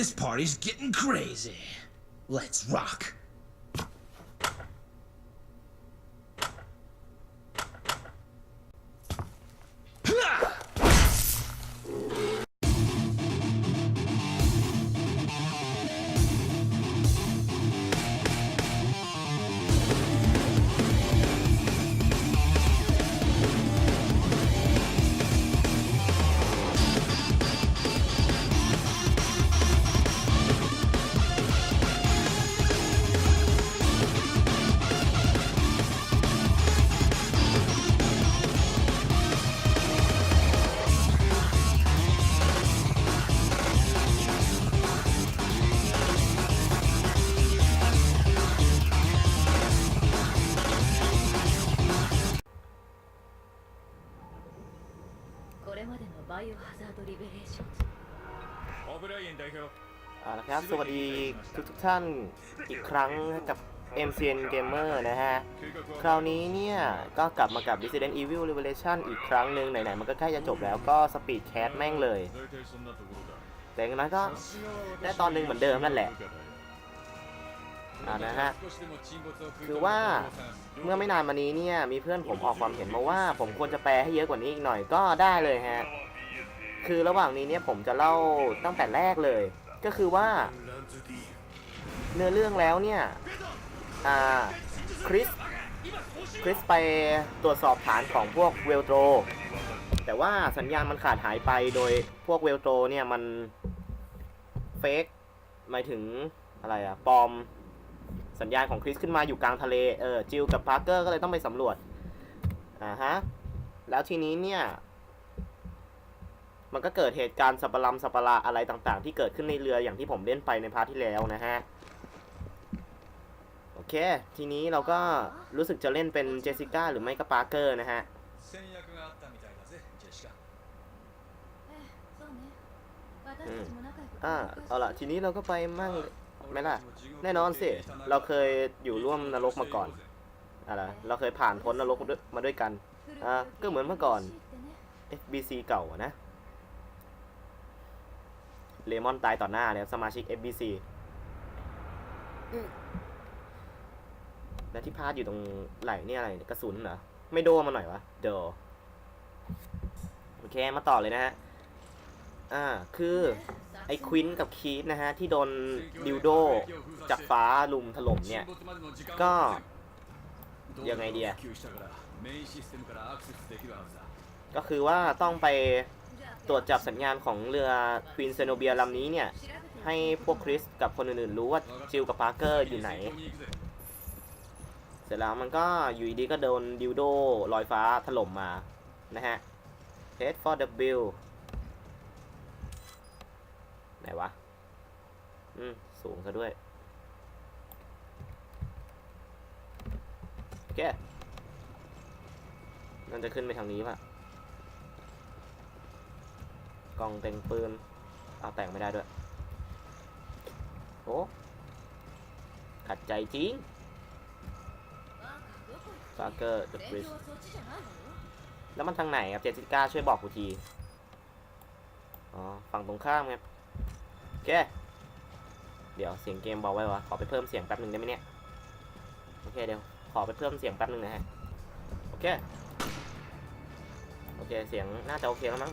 This party's getting crazy. Let's rock. バイオハザードリベレーションズオブライエン代表 เอาละครับ สวัสดีทุกทุกๆท่านอีกครั้งกับ MCN Gamer นะฮะ คราวนี้เนี่ย ก็กลับมากับ Resident Evil Revelation อีกครั้งหนึ่งไหน ๆ มันก็ใกล้จะจบแล้วก็สปีดแคสแม่งเลย 大体そんなところだ แต่อย่างนั้นก็ ได้ตอนหนึ่งเหมือนเดิมนั่นแหละ อ่านะฮะ คือว่า เมื่อไม่นานมานี้เนี่ย มีเพื่อนผมออกความเห็นมาว่า ผมควรจะแปลให้เยอะกว่านี้อีกหน่อยก็ได้เลยฮะ คือระหว่างนี้เนี่ยผมจะเล่าตั้งแต่แรกเลย ก็คือว่า เนื้อเรื่องแล้วเนี่ยอ่าคริสคริสไปตรวจสอบฐานของพวกเวลโตรแต่ว่าสัญญาณมันขาดหายไปโดยพวกเวลโตรเนี่ยมันเฟกหมายถึงอะไรอะปลอมสัญญาณของคริสขึ้นมาอยู่กลางทะเลเออจิลกับพาร์เกอร์ก็เลยต้องไปสำรวจอ่าฮะแล้วทีนี้เนี่ย มันก็เกิดเหตุการณ์สับปะรำสับปะราอะไรต่างๆ ที่เกิดขึ้นในเรืออย่างที่ผมเล่นไปในพาร์ทที่แล้วนะฮะ โอเค ทีนี้เราก็รู้สึกจะเล่นเป็นเจสสิก้าหรือไม่ก็ปาร์เกอร์นะฮะอ่าเอาละทีนี้เราก็ไปมั่งไม่ล่ะ แน่นอนสิ เราเคยอยู่ร่วมนรกมาก่อนอะไรเราเคยผ่านพ้นนรกมาด้วยกันอ่าก็เหมือนเมื่อก่อน FBC เก่าอะนะ เลมอนตายต่อหน้าเลยครัสมาชิก FBC และที่พาดอยู่ตรงไหล่นี่อะไรกระสุนเหรอ ไม่โดมาหน่อยวะ เดอโอเค มาต่อเลยนะฮะ อ่า คือไอควินกับคีฟนะฮะ ที่โดนดิวโดจากฟ้าลุมถล่มเนี่ย ก็ ยังไงเดียก็คือว่าต้องไป ตรวจจับสัญญาณของเรือควีนเซโนเบียลำนี้เนี่ย ให้พวกคริสกับคนอื่นๆ รู้ว่าจิลกับพาร์เกอร์อยู่ไหน เสร็จแล้วมันก็อยู่ดีๆก็โดนดิวโดลอยฟ้าถล่มมา นะฮะ head for the bill ไหนวะ อืม สูงซะด้วย โอเคนั่นจะขึ้นไปทางนี้ปะ กล่องแต่งปืนเอาแต่งไม่ได้ด้วย โอ้ขัดใจจริงซาเกอร์เดอะบริสแล้วมันทางไหนครับเจสิก้าช่วยบอกกูที อ๋อ ฝั่งตรงข้ามครับโอเค เดี๋ยวเสียงเกมบอกไว้วะ ขอไปเพิ่มเสียงแป๊บหนึ่งได้ไหมเนี่ย โอเคเดี๋ยว ขอไปเพิ่มเสียงแป๊บหนึ่งนะฮะ โอเค โอเค เสียงน่าจะโอเคแล้วมั้ง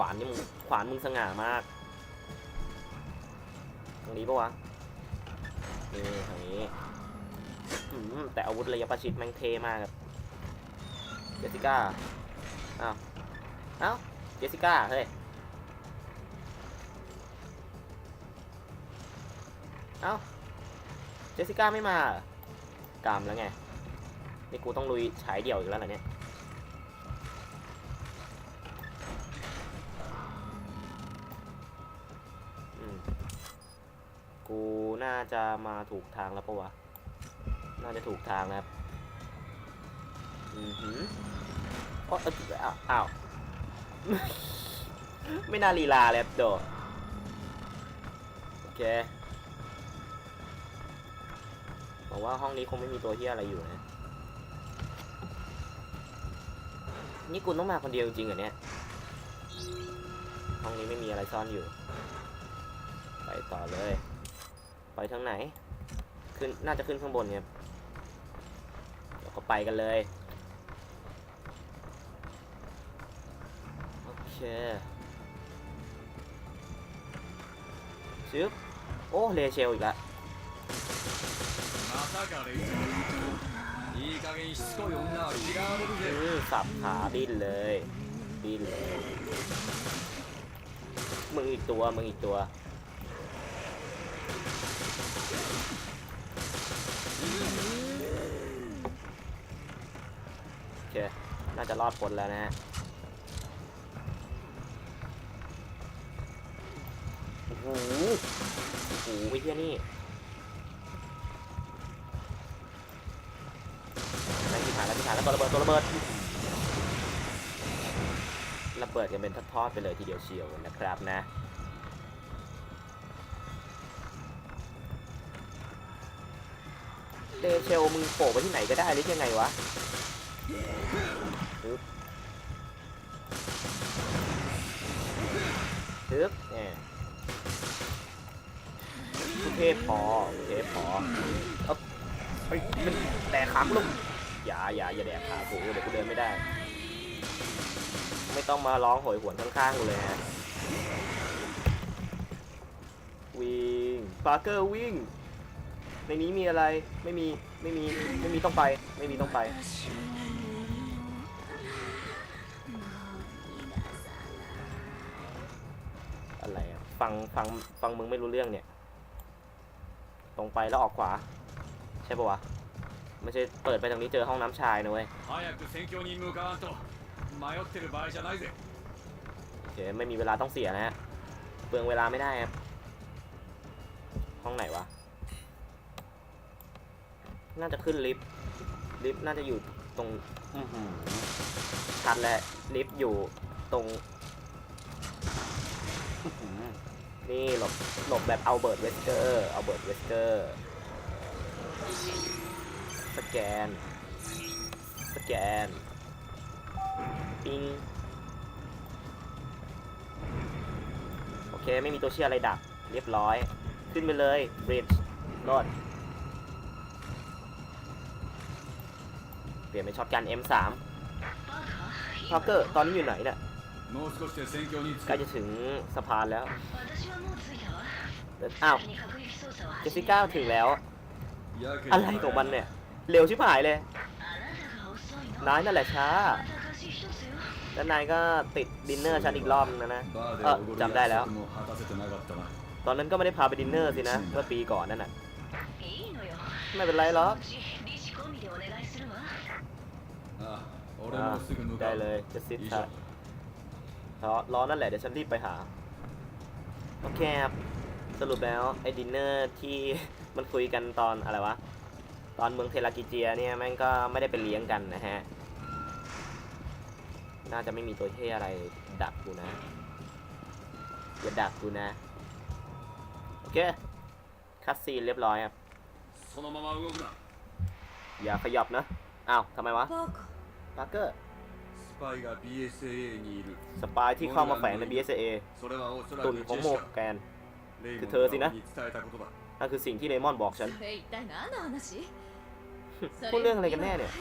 วานนี่มึงขวานมึงสง่ามาก ตรงนี้ปะวะนี่ทางนี้แต่อาวุธระยะประชิดแม่งเทมากครับเจสสิก้าอ้าวเอ้าเจสสิก้าเฮ้ยเอ้าเจสสิก้าไม่มากามแล้วไงนี่กูต้องลุยฉายเดี่ยวอีกแล้วเหรอเนี่ย น่าจะมาถูกทางแล้วปะวะ น่าจะถูกทางนะครับ อือหือโอ้เอ้ยอ้าวอ้าว ไม่น่าลีลาเลยครับโดโอเคบอกว่าห้องนี้คงไม่มีตัวเฮียอะไรอยู่นะ นี่คุณต้องมาคนเดียวจริงเหรอเนี่ย ห้องนี้ไม่มีอะไรซ่อนอยู่ ไปต่อเลย ไปทางไหน ขึ้น น่าจะขึ้นข้างบนเนี่ยเราก็ไปกันเลย โอเคซึบโอ้ เลเชลอีกละสับขาบินเลย บินเลย มึงอีกตัว มึงอีกตัว โอเค น่าจะรอดพ้นแล้วนะฮะ โอ้โห โอ้โหไอ้เหี้ยนี่แม่งที่ผ่านแล้วที่ผ่านแล้วตัวระเบิดตัวระเบิดระเบิดกันเป็นทอดๆไปเลยทีเดียวเชียวนะครับนะ เดเชลมึงโผล่ไปที่ไหนก็ได้หรือยังไงวะฮึบฮึบเนี่ยโอเคพอโอเคพอเอาเฮ้ยมันแดกขาลูกอย่าอย่าอย่าแดกขากูเดี๋ยวกูเดินไม่ได้ ไม่ต้องมาร้องโหยหวนข้างๆกูเลยฮะวิ่งปาร์เกอร์วิ่ง ในนี้มีอะไร ไม่มี ไม่มี ไม่มีต้องไป ไม่มีต้องไป อะไรอะฟัง ฟัง ฟังมึงไม่รู้เรื่องเนี่ย ตรงไปแล้วออกขวา ใช่ปะวะ ไม่ใช่เปิดไปตรงนี้เจอห้องน้ำชายนะเว้ย 早く戦況に向かわんと迷ってる場合じゃないぜ โอเคไม่มีเวลาต้องเสียนะฮะ เปลืองเวลาไม่ได้ครับ ห้องไหนวะ น่าจะขึ้นลิฟต์ลิฟต์น่าจะอยู่ตรงอือหือชัดแหละลิฟต์อยู่ตรงอื้อหือนี่หลบหลบแบบเอาเบิร์ตเวสเกอร์เอาเบิร์ตเวสเกอร์สแกน สแกนปิงโอเค ไม่มีตัวเชื่ออะไรดัก เรียบร้อย ขึ้นไปเลยบริดจ์รอด เปลี่ยนเป็นช็อตกัน M3 พากเกอร์ตอนนี้อยู่ไหนเนี่ยใกล้จะถึงสะพานแล้ว อ้าว เจสิก้าถึงแล้ว อะไรของมันเนี่ย เร็วชิบหายเลย นายนั่นแหละช้า แล้วนายก็ติดดินเนอร์ฉันอีกรอบนะนะ เออจำได้แล้ว ตอนนั้นก็ไม่ได้พาไปดินเนอร์สินะ เมื่อปีก่อนนั่นน่ะ ไม่เป็นไรหรอก อ่าเรอะโมซึนุได้เลยจะซิดครับรอนั่นแหละเดี๋ยวฉันรีบไปหา โอเคครับ สรุปแล้วไอ้ดินเนอร์ที่ มันคุยกันตอนอะไรวะ ตอนเมืองเทลากิเจียเนี่ยแม่งก็ไม่ได้เป็นเลี้ยงกันนะฮะ น่าจะไม่มีตัวเท่อะไรดักกูนะ อย่าดักกูนะ โอเค คัดซีนเรียบร้อยครับ อย่าขยับนะ อ้าวทำไมวะาร์เกอร์ スパイが BSAA にいる สปายที่เข้ามาแฝงใน BSA それはおそら ตุน く ของ ジェ โม シカ แกน レイモン คือเธอสินะ に伝えたことだ นั่นคือสิ่งที่เลมอนบอกฉัน それ一体何の話 พูดเรื่องอะไรกันแน่เนี่ย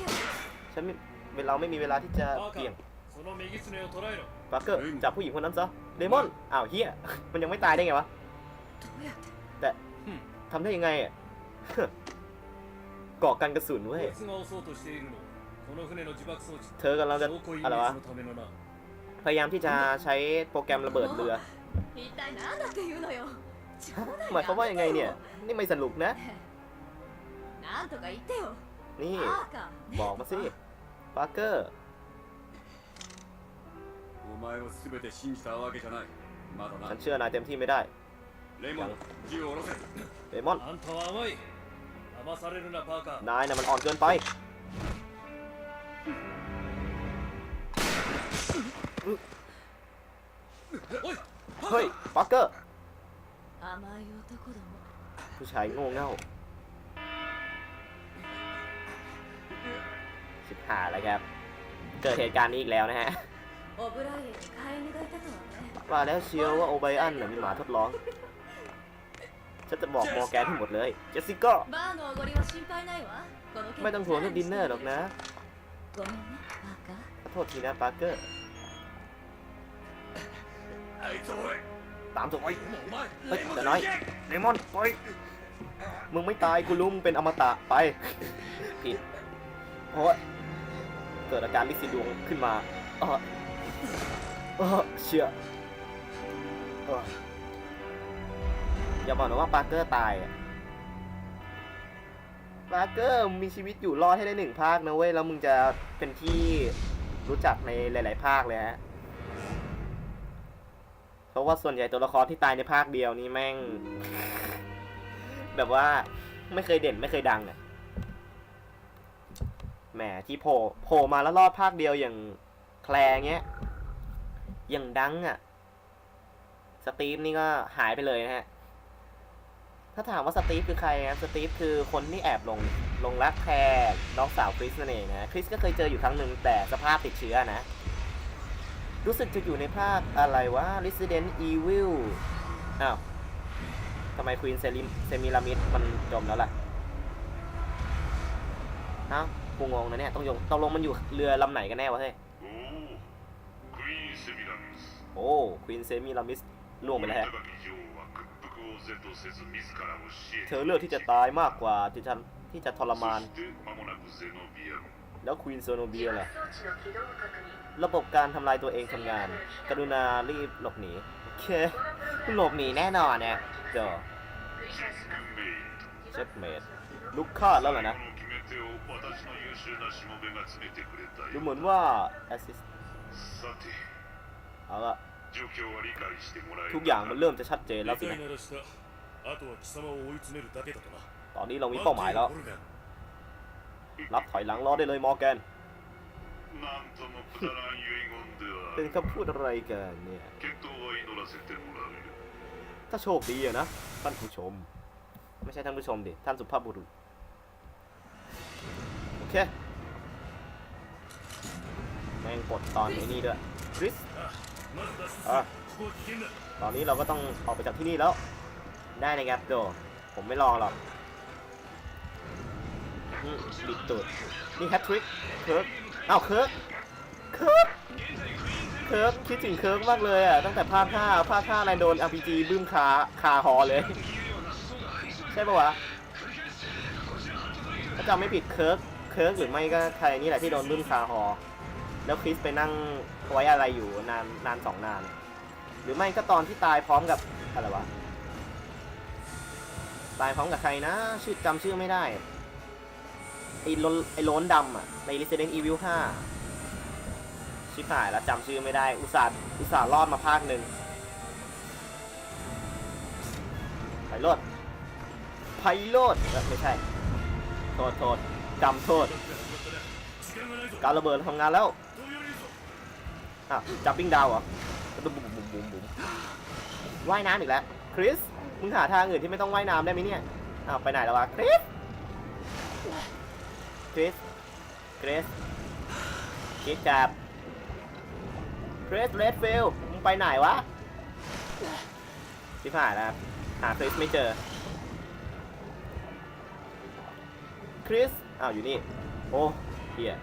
ฉันไม่เราไม่มีเวลาที่จะเปลี่ยน その右すねを捉えろ ปาร์เกอร์จับผู้หญิงคนนั้นซะ เลมอน อ้าวเฮีย มันยังไม่ตายได้ไงวะ どうやって แต่ทำได้ยังไงอ่ะ เกาะกันกระสุนเว้ย เธอกำลังจะอะไรวะพยายามที่จะใช้โปรแกรมระเบิดเรือหมายความว่ายังไงเนี่ย นี่ไม่สนุกนะ นี่ บอกมาสิปาร์เกอร์ฉันเชื่อนายเต็มที่ไม่ได้เลมอนเลมอนนายน่ะมันอ่อนเกินไป เฮ้ยปักเกอร์ผู้ชายโง่เง่าสิบหาแล้วครับ เกิดเหตุการณ์นี้อีกแล้วนะฮะว่าแล้วเชียวว่าโอไบอันมีหมาทดลองฉันจะบอกมอแกนทั้งหมดเลย เจสสิก้าไม่ต้องห่วงเรื่องดินเนอร์หรอกนะขอโทษทีนะปาร์เกอร์ ตามส่งไปเฮ้ยแต่น้อยเลมอนปมึงไม่ตายกูรู้มึงเป็นอมตะไป ผิดเพราะเกิดอาการลิซิดวงขึ้นมาเออเออเชื่ออย่าบอกนะว่าปาร์เกอร์ตายอะปาร์เกอร์มีชีวิตอยู่รอดให้ได้หนึ่งภาคนะเว้ย แล้วมึงจะเป็นที่รู้จักในหลาย ๆ ภาคเลยฮะ ว่าส่วนใหญ่ตัวละครที่ตายในภาคเดียวนี่แม่ง แบบว่าไม่เคยเด่นไม่เคยดังอะแหมที่โผล่โผล่มาแล้วรอดภาคเดียวอย่างแคลร์เงี้ยอย่างดังอะสตีฟนี่ก็หายไปเลยนะฮะ ถ้าถามว่าสตีฟคือใครครับสตีฟคือคนที่แอบลงลงรักแคร์น้องสาวคริสนั่นเองนะคริสก็เคยเจออยู่ครั้งหนึ่งแต่สภาพติดเชื้อนะ รู้สึกจะอยู่ในภาคอะไรวะ Resident Evil อ้าวทำไมควีนเซริมเซมิลามิดมันจมแล้วล่ะฮะกูงงนะเนี่ยต้องยงต้องลงมันอยู่เรือลำไหนกันแน่วะเฮ้ยโอ้ควีนเซมิลามิสล่วงไปแล้วเธอเลือกที่จะตายมากกว่าที่ฉัที่จะทรมาน แล้วควีนโซโนเบียล่ะ ระบบการทำลายตัวเองทำงาน กรุณารีบหลบหนี โอเค หลบหนีแน่นอนเนี่ยจอเช็ดเมดลุกคาดแล้วเหรอนะ ดูเหมือนว่าแอสซิสเอาละทุกอย่างมันเริ่มจะชัดเจนแล้วสินะตอนนี้เรามีเป้าหมายแล้ว รับถอยหลังรอได้เลยมอแกน เป็นคำพูดอะไรกันเนี่ย ถ้าโชคดีอะนะ ท่านผู้ชม ไม่ใช่ท่านผู้ชมดิ ท่านสุภาพบุรุษ โอเค แม่งกดตอนไอ้นี่ด้วยคริสอะตอนนี้เราก็ต้องออกไปจากที่นี่แล้ว ได้นะครับโดผมไม่รอหรอก บิดตูดนี่แฮตทริกเคิร์กอ้าวเคิร์กเคิร์กเคิร์กคิดถึงเคิร์กมากเลยอะตั้งแต่ภาค5ภาค5นายโดน RPG บึ้มคาคาฮอเลย ใช่ปะวะถ้าจำไม่ผิดเคิร์กเคิร์กหรือไม่ก็ใครนี่แหละที่โดนบึ้มคาฮอแล้วคริสไปนั่งไว้อะไรอยู่นานนานสองนาน หรือไม่ก็ตอนที่ตายพร้อมกับอะไรวะตายพร้อมกับใครนะชื่อจำชื่อไม่ได้ ไอ้ล้นไอ้ล้นดำอะ ใน Resident Evil 5 ชิบหายแล้วจำชื่อไม่ได้ อุตส่าห์อุตส่าห์รอดมาภาคหนึ่งไพโรดไพโรดไม่ใช่ โทษโทษจำโทษ การระเบิดทำงานแล้วอะจับปิ้งดาวเหรอบุ๋บุ๋มบุ๋มบุ๋มบุ๋มว่ายน้ำอีกแล้ว คริส มึงหาทางอื่นที่ไม่ต้องว่ายน้ำได้ไหมเนี่ยอ้าวไปไหนแล้ววะ คริส คริสคริสคริสจับคริสเรดฟิลมึงไปไหนวะที่ผ่านแล้วครับหาคริสไม่เจอคริสอ้าวอยู่นี่ โอ้เฮีย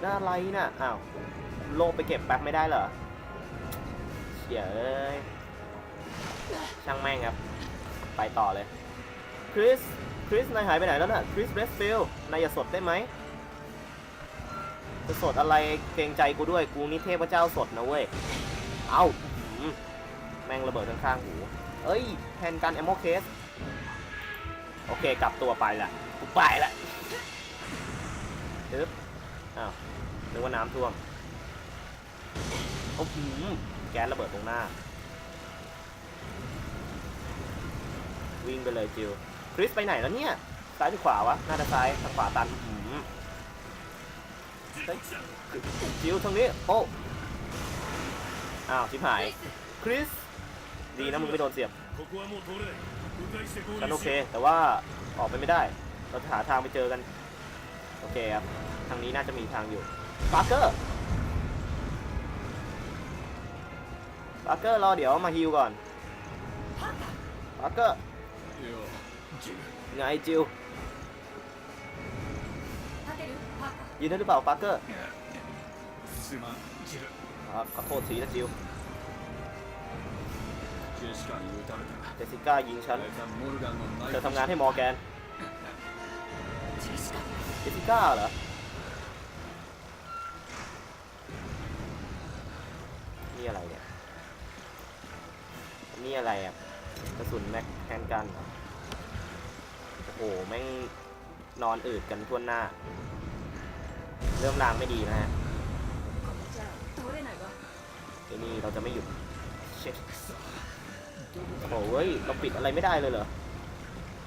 ได้อะไรน่ะอ้าวโลกไปเก็บแป๊บไม่ได้เหรอเฉียเอ้ยช่างแม่งครับ ไปต่อเลยคริส คริสนายหายไปไหนแล้วน่ะคริสเรสฟิลนายอย่าสดได้ไหมจะสดอะไรเกรงใจกูด้วยกูนี่เทพเจ้าสดนะเว้ย เอ้าอื้อหือแม่งระเบิดข้างๆหู เอ้ยแทนกันแอมโมเคส โอเคกลับตัวไปละกูไปละปึ๊บอ้าวนึกว่าน้ำท่วมโอ้โหแก๊สระเบิดตรงหน้า วิ่งไปเลยจิว คริสไปไหนแล้วเนี่ย ซ้ายหรือขวาวะ น่าจะซ้ายทางขวาตันจิวทางนี้ โอ้อ้าวชิบหาย คริส ดีนะมึงไม่โดนเสียบกันโอเค แต่ว่าออกไปไม่ได้ เราจะหาทางไปเจอกัน โอเคครับ ทางนี้น่าจะมีทางอยู่ปาร์เกอร์ปาร์เกอร์รอเดี๋ยวมาฮิวก่อนปาร์เกอร์ ไงจิวยืนได้หรือเปล่าปาร์เกอร์ขอโทษทีนะจิวเจสิก้ายิงฉันเธอทำงานให้มอร์แกนเจสิก้าเหรอนี่อะไรเนี่ยนี่อะไรอะกระสุนแม็กแฮนกันเหรอ โอ้โหแม่งนอนอืดกันทั่วหน้า เริ่มรางไม่ดีนะฮะไอ้นี่เราจะไม่หยุดโอ้โหเราปิดอะไรไม่ได้เลยเหรอ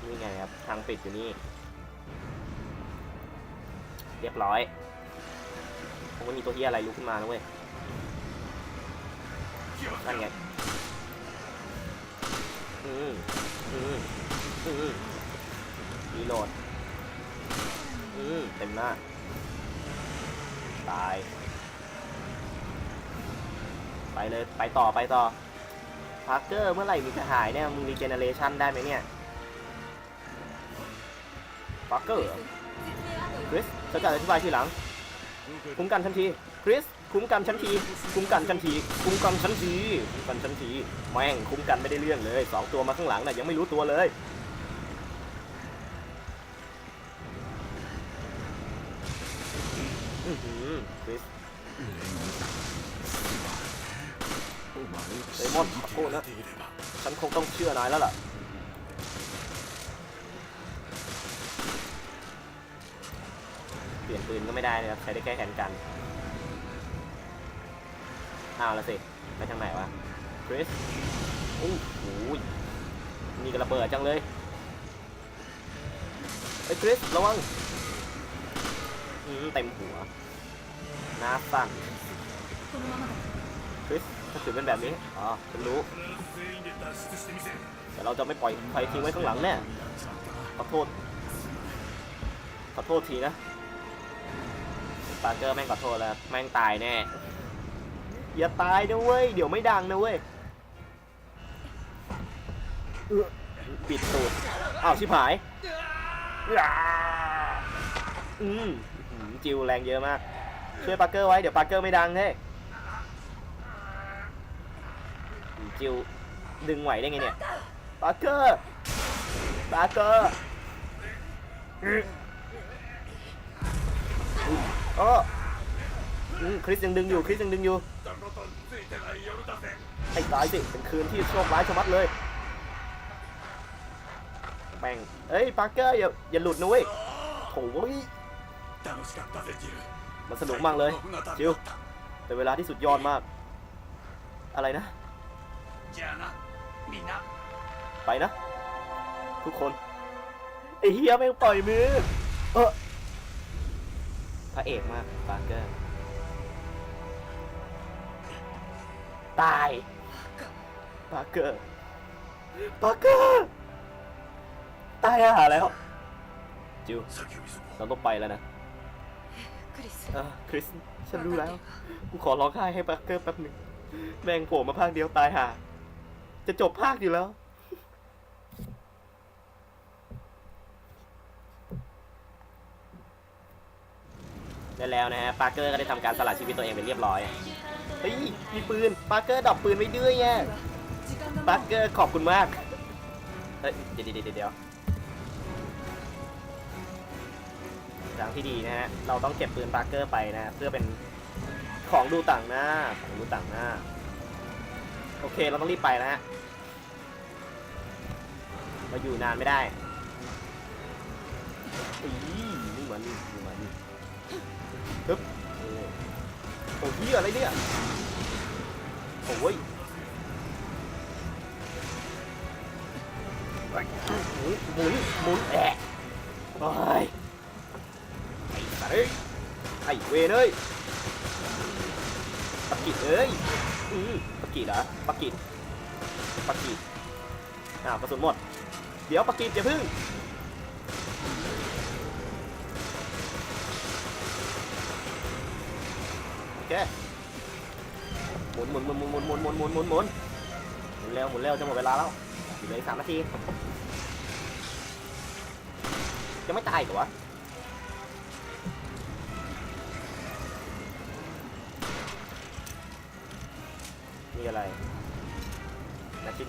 นี่ไงครับ ทางปิดอยู่นี่ เรียบร้อยโอ้มีตัวที่อะไรลุกขึ้นมาแล้วเว้ย นั่นไง อืมอืมอืม รีโหลดอือเต็มหน้า ตาย ไปเลย ไปต่อไปต่อพาร์เกอร์เมื่อไหร่มีงจะหายเนี่ย มึงรีเจเนเรชันได้ไหมเนี่ยพาร์เกอร์คริสฉันอธิบายทีหลัง คุ้มกันทันที คริส คุ้มกันชั้นที คุ้มกันชั้นที คุ้มกันชั้นที คุ้มกันชั้นที แม่งคุ้มกันไม่ได้เรื่องเลยสองตัวมาข้างหลังน่ยยังไม่รู้ตัวเลย ฟิสเดมอนขอโทษนะ ฉันคงต้องเชื่อนายแล้วล่ะ เปลี่ยนปืนก็ไม่ได้นะครับ ใช้ได้แค่แทนกันเอาละสิ ไปทางไหนวะคริสโอ้โหมีกระเบิดจังเลยไอ้คริส ระวังเต็มหัว น้าตั้งคริสถ้าถือเป็นแบบนี้ อ๋อ ฉันรู้ แต่เราจะไม่ปล่อยใครทิ้งไว้ข้างหลังแน่ ขอโทษ ขอโทษทีนะ ปาร์เกอร์แม่งขอโทษแล้ว แม่งตายแน่ อย่าตายนะเว้ย เดี๋ยวไม่ดังนะเว้ย ปิดตูด อ้าว ชิบหาย อืมจิวแรงเยอะมาก ช่วยปาร์เกอร์ไว้ เดี๋ยวปาร์เกอร์ไม่ดังเฮ้จิวดึงไหวได้ไงเนี่ยปาร์เกอร์ปาร์เกอร์โอคริสยังดึงอยู่คริสยังดึงอยู่ไอ้ตายสิเป็นคืนที่โชคร้ายชะมัดเลยแบงเอ้ยปาร์เกอร์อย่าอย่าหลุดนะเว้ยโถ่ มันสนุกมากเลยจิวเป็นเวลาที่สุดยอดมาก อะไรนะ ไปนะ ทุกคนไอเฮียแม่งปล่อยมือ เออพระเอกมากปาร์เกอร์ ตายปาร์เกอร์ปาร์เกอร์ตายอาแล้ว จิวเราต้องไปแล้วนะ คริสอะคริส ฉันรู้แล้ว กูขอร้องไห้ให้ปักเกอร์แป๊บหนึ่งแม่งโผล่มาภาคเดียวตายห่า จะจบภาคอยู่แล้ว ได้แล้วนะฮะปาร์เกอร์ก็ได้ทำการสละชีวิตตัวเองไปเรียบร้อย เฮ้ย มีปืน ปาร์เกอร์ดรอปปืนไว้ด้วยแย่ปาร์เกอร์ขอบคุณมาก เฮ้ย เดี๋ยวเดี๋ยวเดี๋ยว ทางที่ดีนะฮะ เราต้องเก็บปืนปาร์เกอร์ไปนะ เพื่อเป็นของดูต่างหน้า ของดูต่างหน้า โอเค เราต้องรีบไปนะฮะ เราอยู่นานไม่ได้อีนี่เหมือนนี่เหมือนนี่ฮึบโอ้ยเหี้ยอะไรเนี่ยโอ้ยหมุนหมุนหมุนแอะโอ้ยไอ้สัตว์ เอ้ยไอ้เวรเอ้ยปากกิดเอ้ยอืมปากกิดเหรอปากกิดปากกิดอ้าวกระสุนหมด เดี๋ยวปากกิดอย่าพึ่งโอเคหมุนหมุนหมุนหมุนหมุนหมุนหมุนหมุนหมุนหมุนหมุนเร็วหมุนเร็วจะหมดเวลาแล้วอีกเหลืออีกสามนาทีจะไม่ตายเหรอวะ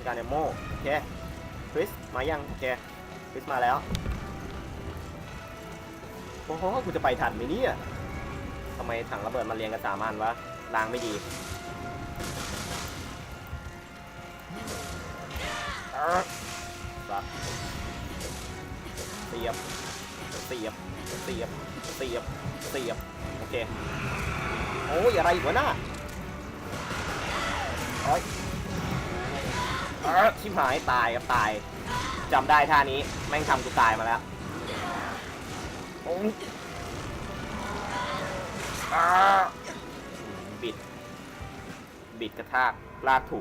ินการเนโมโอเคคริสมายังโอเคคริสมาแล้วโอ้โหกูจะไปทันไหมเนี่ยทำไมถังระเบิดมาเรียงกันสามอันวะล้างไม่ดีสัตว์เสียบเสียบเสียบเสียบเสียบโอเคโอ้ยอะไรอีกวะน่ะโอ้ย อะชิบหายตายครับตายจำได้ท่านี้ แม่งทำกูตายมาแล้วโอ้ยอะบิด บิดกระทากลากถู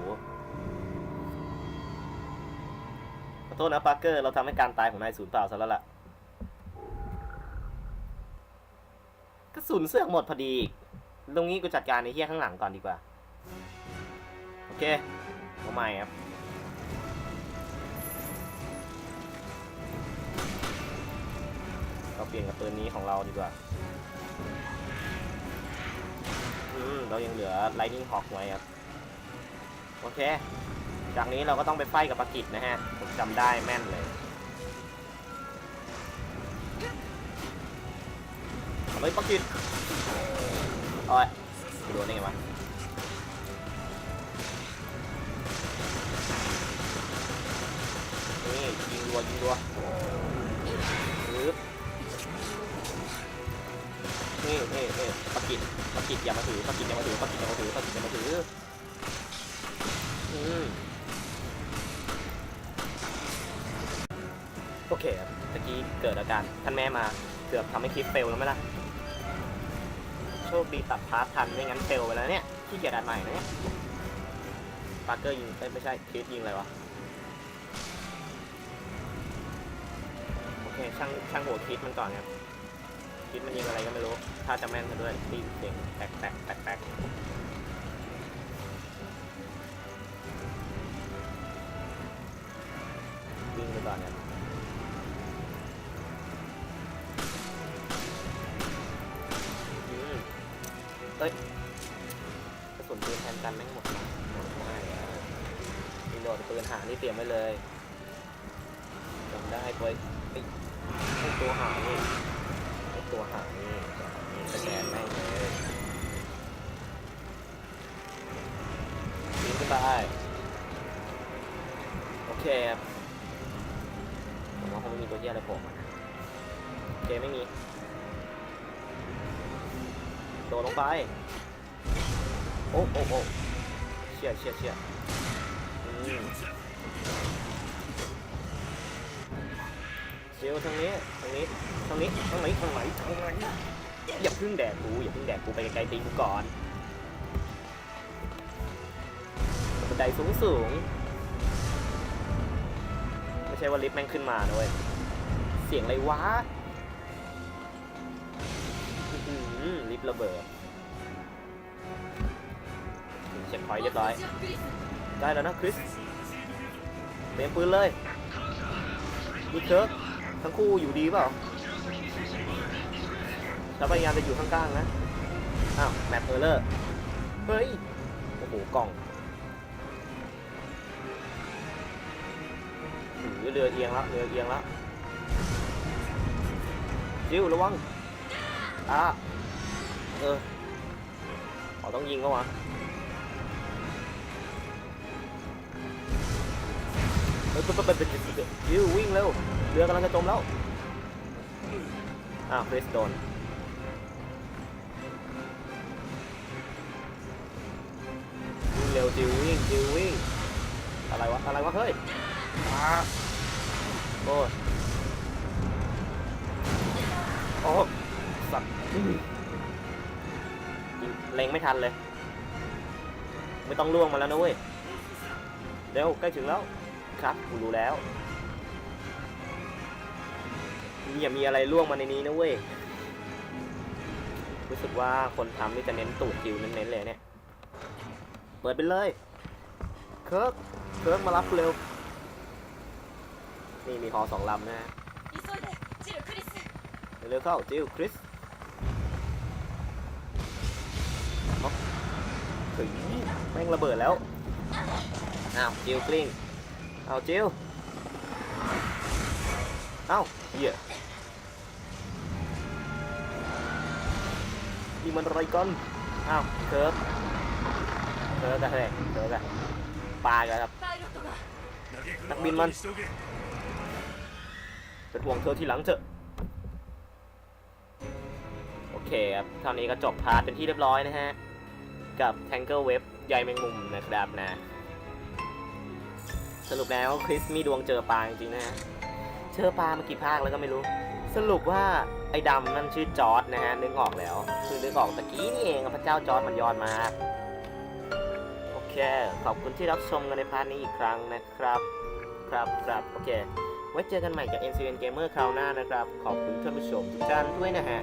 ขอโทษนะปาร์เกอร์เราทำให้การตายของนายสูญเปล่าซะแล้วล่ะกระสุนเสือกหมดพอดี ตรงนี้กูจัดการในเฮี้ยข้างหลังก่อนดีกว่า โอเคเอาใหม่ครับ เราเปลี่ยนกับปืนนี้ของเราดีกว่าอืมเรายังเหลือ Lightning Hawk ไว้ครับ โอเค จากนี้เราก็ต้องไปไฟกับปากิจนะฮะ ผมจำได้แม่นเลย เอาไปปากิจโอ้ยโดนได้ไงวะนี่ยิงรัวยิงรัว นี่นี่นี่ปกิจปกิจอย่ามาถือปกิจอย่ามาถือปกิจอย่ามาถือปกิจอย่ามาถืออืมโอเคครับเมื่อกี้เกิดอาการท่านแม่มาเกือบทำให้คลิปเฟลแล้วไหมล่ะ โชคดีตัดพาร์ททันไม่งั้นเฟลไปแล้วเนี่ยขี้เกียจอัดใหม่นะเนี่ยปาร์เกอร์ยิงเอ้ยไม่ใช่คริสยิงอะไรวะโอเคช่างช่างหัวคิดมันก่อนครับ คิดมันยิงอะไรก็ไม่รู้ ถ้าจะแม่นมาด้วยตีเสียงแตกแตกแตกแตกวิ่งไปก่อนครับอืมเอ้ยกระสุนปืนแทนกันแม่งหมดแล้วไม่อะรีโหลดปืนหานี่เตรียมไว้เลย มีตัวเหี้ยอะไรโผล่มาโอเคไม่มี โดดลงไป โอ้โอ้โอ้เชี่ยเชี่ยเชี่ยอืมเชี่ยวทางนี้ทางนี้ทางนี้ทางไหนทางไหนทางไหนอย่าเพึ่งแดกกูอย่าเพึ่งแดกกูไปไกลๆตีกูก่อนบันไดสูงสูง ใช่ว่าลิฟต์แม่งขึ้นมานะเว้ย เสียงอะไรวะลิฟต์ระเบิดเช็คพอยต์เรียบร้อย ได้แล้วนะคริสเตรียมปืนเลยนี่เคิร์กทั้งคู่อยู่ดีเปล่าฉันพยายามจะอยู่ข้างๆนะ อ้าวแมปเออร์เลอร์ เฮ้ย โอ้โห กล่อง หือเรือเอียงแล้วเรือเอียงแล้วจิวระวังอะเอออ๋อต้องยิงเขาวะเฮ้ยไปไปไปไปยิววิ่งเร็วเรือกำลังจะจมแล้วอ้าวคริสโดนวิ่งเร็วจิววิ่งจิววิ่งอะไรวะอะไรวะเฮ้ย โอ้ยโอ้สัตว์ยิงเล็งไม่ทันเลย ไม่ต้องล่วงมาแล้วนะเว้ย เร็วใกล้ถึงแล้ว ครับกูรู้แล้วอย่ามีอะไรล่วงมาในนี้นะเว้ย รู้สึกว่าคนทำนี่จะเน้นตูดจิวเน้นๆเลยเนี่ย เปิดไปเลย เคิร์กเคิร์กมารับเร็ว นี่มีฮอสองลำนะฮะเร็วเข้าจิลคริสถึงแม่งระเบิดแล้ว อ้าวจิลกริ้งเอาจิลอ้าวเหี้ยนี่มันอะไรกันอ้าวเคิร์ฟเคิร์ฟกันเลเคิร์ฟกันปลากันครับนักบินมัน เป็นห่วงเธอทีหลังเถอะ โอเคครับเท่านี้ก็จบพาร์ทเป็นที่เรียบร้อยนะฮะ กับ Tangle Web ใยแมงมุมนะครับนะ สรุปแล้วคริสมีดวงเจอปลาจริงๆนะฮะ เจอปลามากี่ภาคแล้วก็ไม่รู้ สรุปว่าไอ้ดำนั่นชื่อจอร์ดนะฮะ นึกออกแล้ว คือนึกออกตะกี้นี่เองพระเจ้าจอร์ดมันยอดมากโอเค ขอบคุณที่รับชมกันในพาร์ทนี้อีกครั้งนะครับ ครับครับโอเค ไว้เจอกันใหม่จาก NCN Gamer คราวหน้านะครับ ขอบคุณท่านผู้ชมทุกท่านด้วยนะฮะ